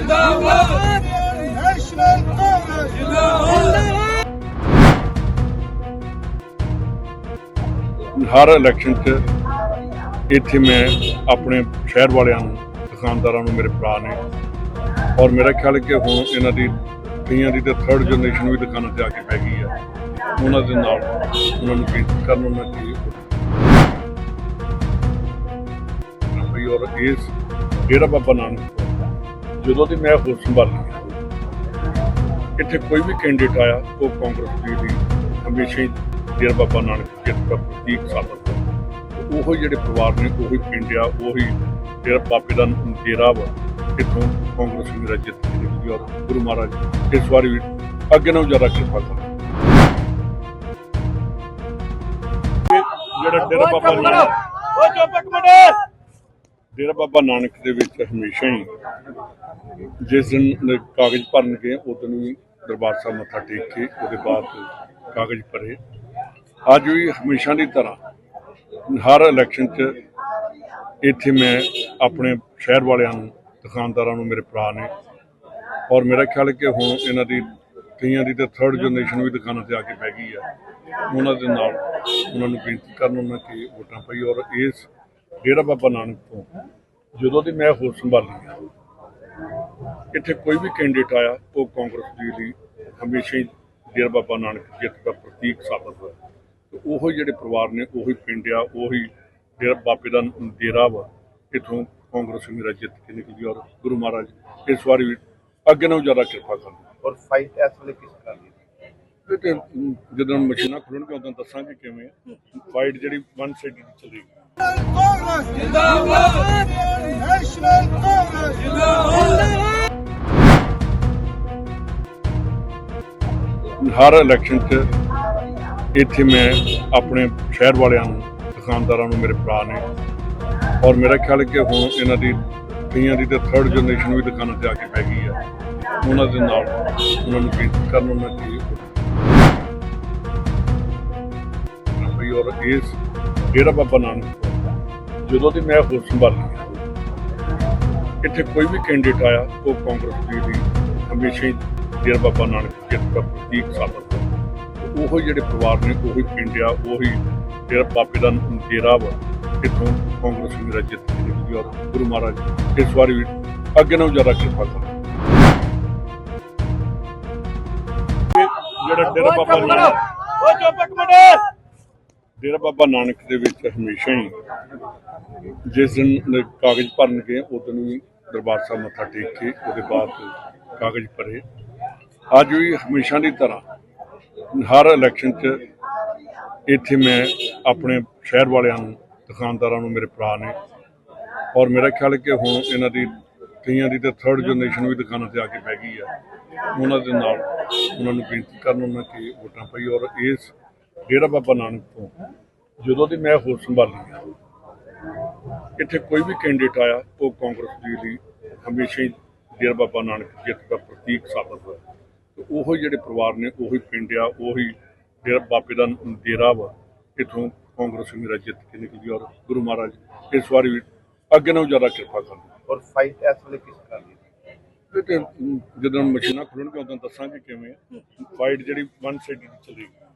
ਜਿੰਦਾਬਾਦ ਨੈਸ਼ਨਲ ਕਾਂਗਰਸ ਜਿੰਦਾਬਾਦ ਹਰ ਇਲੈਕਸ਼ਨ 'ਚ ਇੱਥੇ ਮੈਂ ਆਪਣੇ ਸ਼ਹਿਰ ਵਾਲਿਆਂ ਨੂੰ, ਦੁਕਾਨਦਾਰਾਂ ਨੂੰ, ਮੇਰੇ ਭਰਾ ਨੇ ਔਰ ਮੇਰਾ ਖਿਆਲ ਹੈ ਕਿ ਹੁਣ ਇਹਨਾਂ ਦੀ, ਕਈਆਂ ਦੀ ਤਾਂ ਥਰਡ ਜਨਰੇਸ਼ਨ ਵੀ ਦੁਕਾਨਾਂ ਤੇ ਆ ਕੇ ਪੈ ਗਈ ਹੈ ਉਹਨਾਂ ਦੇ ਨਾਲ ਉਹਨਾਂ ਨੂੰ ਬੇਨਤੀ ਕਰਨ ਉਹਨਾਂ ਕੀ ਔਰ ਇਸ ਡੇਰਾ ਬਾਬਾ ਨਾਨਕ ਜਦੋਂ ਦੀ ਮੈਂ ਹੋਰ ਸੰਭਾਲੀ ਇੱਥੇ ਕੋਈ ਵੀ ਕੈਂਡੀਡੇਟ ਆਇਆ ਉਹ ਕਾਂਗਰਸ ਦੀ ਦੀ ਹਮੇਸ਼ਾ ਹੀ ਡੇਰਾ ਬਾਬਾ ਨਾਨਕ ਜਿੱਤ ਦਾ ਪ੍ਰਤੀਕ ਸਾਬਤ ਉਹੋ ਜਿਹੜੇ ਪਰਿਵਾਰ ਨੇ ਉਹੀ ਪਿੰਡ ਆ ਉਹੀ ਡੇਰਾ ਬਾਬੇ ਦਾ ਡੇਰਾ ਵਾ ਇੱਥੋਂ ਕਾਂਗਰਸ ਮੇਰਾ ਜਿੱਤ ਕੇ ਨਿਕਲੀ ਔਰ ਗੁਰੂ ਮਹਾਰਾਜ ਇਸ ਵਾਰੀ ਵੀ ਅੱਗੇ ਨਾਲੋਂ ਜ਼ਿਆਦਾ ਕਿਰਪਾ ਇਹ ਜਿਹੜਾ ਡੇਰਾ ਬਾਬਾ ਨਾਨਕ ਓ ਚੁੱਪ ਇੱਕ ਮਿੰਟ। ਡੇਰਾ ਬਾਬਾ ਨਾਨਕ ਦੇ ਵਿੱਚ ਹਮੇਸ਼ਾ ਹੀ ਜਿਸ ਦਿਨ ਕਾਗਜ਼ ਭਰਨਗੇ ਉਦੋਂ ਵੀ ਦਰਬਾਰ ਸਾਹਿਬ ਮੱਥਾ ਟੇਕ ਕੇ ਉਹਦੇ ਬਾਅਦ ਕਾਗਜ਼ ਭਰੇ। ਅੱਜ ਵੀ ਹਮੇਸ਼ਾ ਦੀ ਤਰ੍ਹਾਂ ਹਰ ਇਲੈਕਸ਼ਨ 'ਚ ਇੱਥੇ ਮੈਂ ਆਪਣੇ ਸ਼ਹਿਰ ਵਾਲਿਆਂ ਨੂੰ, ਦੁਕਾਨਦਾਰਾਂ ਨੂੰ, ਮੇਰੇ ਭਰਾ ਨੇ ਔਰ ਮੇਰਾ ਖਿਆਲ ਹੈ ਕਿ ਹੁਣ ਇਹਨਾਂ ਦੀ ਕਈਆਂ ਦੀ ਤਾਂ ਥਰਡ ਜਨਰੇਸ਼ਨ ਵੀ ਦੁਕਾਨਾਂ ਤੇ ਆ ਕੇ ਬਹਿ ਗਈ ਆ। ਉਹਨਾਂ ਦੇ ਨਾਲ ਉਹਨਾਂ ਨੂੰ ਬੇਨਤੀ ਕਰਨ ਉਹਨਾਂ ਕਿ ਵੋਟਾਂ ਪਾਈ ਔਰ ਇਸ ਡੇਰਾ ਬਾਬਾ ਨਾਨਕ ਤੋਂ ਜਦੋਂ ਦੀ ਮੈਂ ਹੋਰ ਸੰਭਾਲੀ ਇੱਥੇ ਕੋਈ ਵੀ ਕੈਂਡੀਡੇਟ ਆਇਆ ਉਹ ਕਾਂਗਰਸ ਦੀ ਲਈ ਹਮੇਸ਼ਾ ਹੀ ਡੇਰਾ ਬਾਬਾ ਨਾਨਕ ਜਿੱਤ ਦਾ ਪ੍ਰਤੀਕ ਸਾਬਤ ਹੋਇਆ। ਤੇ ਉਹੋ ਜਿਹੜੇ ਪਰਿਵਾਰ ਨੇ ਉਹੀ ਪਿੰਡ ਆ ਉਹੀ ਡੇਰਾ ਬਾਬੇ ਦਾ ਡੇਰਾ ਵਾ ਇੱਥੋਂ ਕਾਂਗਰਸ ਮੇਰਾ ਜਿੱਤ ਕੇ ਨਿਕਲੀ ਔਰ ਗੁਰੂ ਮਹਾਰਾਜ ਇਸ ਵਾਰੀ ਵੀ ਅੱਗੇ ਨਾਲੋਂ ਜ਼ਿਆਦਾ ਕਿਰਪਾ ਕਰਨ ਔਰ ਫਾਈਟ ਇਸ ਵੇਲੇ ਕਿਸ ਤਰ੍ਹਾਂ ਦੀ ਜਦੋਂ ਮਸ਼ੀਨਾਂ ਖੁੱਲਣਗੀਆਂ ਉਦੋਂ ਦੱਸਾਂਗੇ ਕਿਵੇਂ ਫਾਈਟ ਜਿਹੜੀ ਵਨ ਸਾਈਡਡ ਚੱਲੇਗੀ। ਕਾਂਗਰਸ ਜਿੰਦਾਬਾਦ ਨੈਸ਼ਨਲ ਕਾਂਗਰਸ ਜਿੰਦਾਬਾਦ ਹਰ ਇਲੈਕਸ਼ਨ 'ਚ ਇੱਥੇ ਮੈਂ ਆਪਣੇ ਸ਼ਹਿਰ ਵਾਲਿਆਂ ਨੂੰ, ਦੁਕਾਨਦਾਰਾਂ ਨੂੰ, ਮੇਰੇ ਭਰਾ ਨੇ ਔਰ ਮੇਰਾ ਖਿਆਲ ਹੈ ਕਿ ਹੁਣ ਇਹਨਾਂ ਦੀ, ਕਈਆਂ ਦੀ ਤੇ ਥਰਡ ਜਨਰੇਸ਼ਨ ਵੀ ਦੁਕਾਨਾਂ ਤੇ ਆ ਕੇ ਪੈ ਗਈ ਹੈ ਉਹਨਾਂ ਦੇ ਨਾਲ ਉਹਨਾਂ ਨੂੰ ਬੇਨਤੀ ਕਰਨ ਉਹਨਾਂ ਕੀ ਔਰ ਇਸ ਡੇਰਾ ਬਾਬਾ ਨਾਨਕ ਜਦੋਂ ਦੀ ਮੈਂ ਹੋਰ ਸੰਭਾਲੀ ਇੱਥੇ ਕੋਈ ਵੀ ਕੈਂਡੀਡੇਟ ਆਇਆ ਉਹ ਕਾਂਗਰਸ ਦੀ ਦੀ ਹਮੇਸ਼ਾ ਹੀ ਡੇਰਾ ਬਾਬਾ ਨਾਨਕ ਜਿੱਤ ਦਾ ਪ੍ਰਤੀਕ ਸਾਬਤ ਉਹੋ ਜਿਹੜੇ ਪਰਿਵਾਰ ਨੇ ਉਹੀ ਪਿੰਡ ਆ ਉਹੀ ਡੇਰਾ ਬਾਬੇ ਦਾ ਡੇਰਾ ਵਾ ਇੱਥੋਂ ਕਾਂਗਰਸ ਮੇਰਾ ਜਿੱਤ ਕੇ ਨਿਕਲੀ ਔਰ ਗੁਰੂ ਮਹਾਰਾਜ ਇਸ ਵਾਰੀ ਵੀ ਅੱਗੇ ਨਾਲੋਂ ਜ਼ਿਆਦਾ ਕਿਰਪਾ ਇਹ ਜਿਹੜਾ ਡੇਰਾ ਬਾਬਾ ਨਾਨਕ ਓ ਚੁੱਪ ਇੱਕ ਮਿੰਟ। ਡੇਰਾ ਬਾਬਾ ਨਾਨਕ ਦੇ ਵਿੱਚ ਹਮੇਸ਼ਾ ਹੀ ਜਿਸ ਦਿਨ ਕਾਗਜ਼ ਭਰਨਗੇ ਉਦੋਂ ਵੀ ਦਰਬਾਰ ਸਾਹਿਬ ਮੱਥਾ ਟੇਕ ਕੇ ਉਹਦੇ ਬਾਅਦ ਕਾਗਜ਼ ਭਰੇ। ਅੱਜ ਵੀ ਹਮੇਸ਼ਾ ਦੀ ਤਰ੍ਹਾਂ ਹਰ ਇਲੈਕਸ਼ਨ 'ਚ ਇੱਥੇ ਮੈਂ ਆਪਣੇ ਸ਼ਹਿਰ ਵਾਲਿਆਂ ਨੂੰ, ਦੁਕਾਨਦਾਰਾਂ ਨੂੰ, ਮੇਰੇ ਭਰਾ ਨੇ ਔਰ ਮੇਰਾ ਖਿਆਲ ਹੈ ਕਿ ਹੁਣ ਇਹਨਾਂ ਦੀ ਕਈਆਂ ਦੀ ਤਾਂ ਥਰਡ ਜਨਰੇਸ਼ਨ ਵੀ ਦੁਕਾਨਾਂ ਤੇ ਆ ਕੇ ਬਹਿ ਗਈ ਆ। ਉਹਨਾਂ ਦੇ ਨਾਲ ਉਹਨਾਂ ਨੂੰ ਬੇਨਤੀ ਕਰਨ ਉਹਨਾਂ ਕਿ ਵੋਟਾਂ ਪਈ ਔਰ ਇਸ ਡੇਰਾ ਬਾਬਾ ਨਾਨਕ ਤੋਂ ਜਦੋਂ ਦੀ ਮੈਂ ਹੋਰ ਸੰਭਾਲੀ ਇੱਥੇ ਕੋਈ ਵੀ ਕੈਂਡੀਡੇਟ ਆਇਆ ਉਹ ਕਾਂਗਰਸ ਦੀ ਲਈ ਹਮੇਸ਼ਾ ਹੀ ਡੇਰਾ ਬਾਬਾ ਨਾਨਕ ਜਿੱਤ ਦਾ ਪ੍ਰਤੀਕ ਸਾਬਤ ਹੋਇਆ। ਤੇ ਉਹੋ ਜਿਹੜੇ ਪਰਿਵਾਰ ਨੇ ਉਹੀ ਪਿੰਡ ਆ ਉਹੀ ਡੇਰਾ ਬਾਬੇ ਦਾ ਡੇਰਾ ਵਾ ਇੱਥੋਂ ਕਾਂਗਰਸ ਮੇਰਾ ਜਿੱਤ ਕੇ ਨਿਕਲੀ ਔਰ ਗੁਰੂ ਮਹਾਰਾਜ ਇਸ ਵਾਰੀ ਵੀ ਅੱਗੇ ਨਾਲੋਂ ਜ਼ਿਆਦਾ ਕਿਰਪਾ ਕਰਨ ਔਰ ਫਾਈਟ ਇਸ ਵੇਲੇ ਕਿਸ ਤਰ੍ਹਾਂ ਦੀ ਤੇ ਜਦੋਂ ਮਸ਼ੀਨਾਂ ਖੁੱਲਣਗੀਆਂ ਉਦੋਂ ਦੱਸਾਂਗੇ ਕਿਵੇਂ ਫਾਈਟ ਜਿਹੜੀ ਵਨ ਸਾਈਡਡ ਚੱਲੇਗੀ।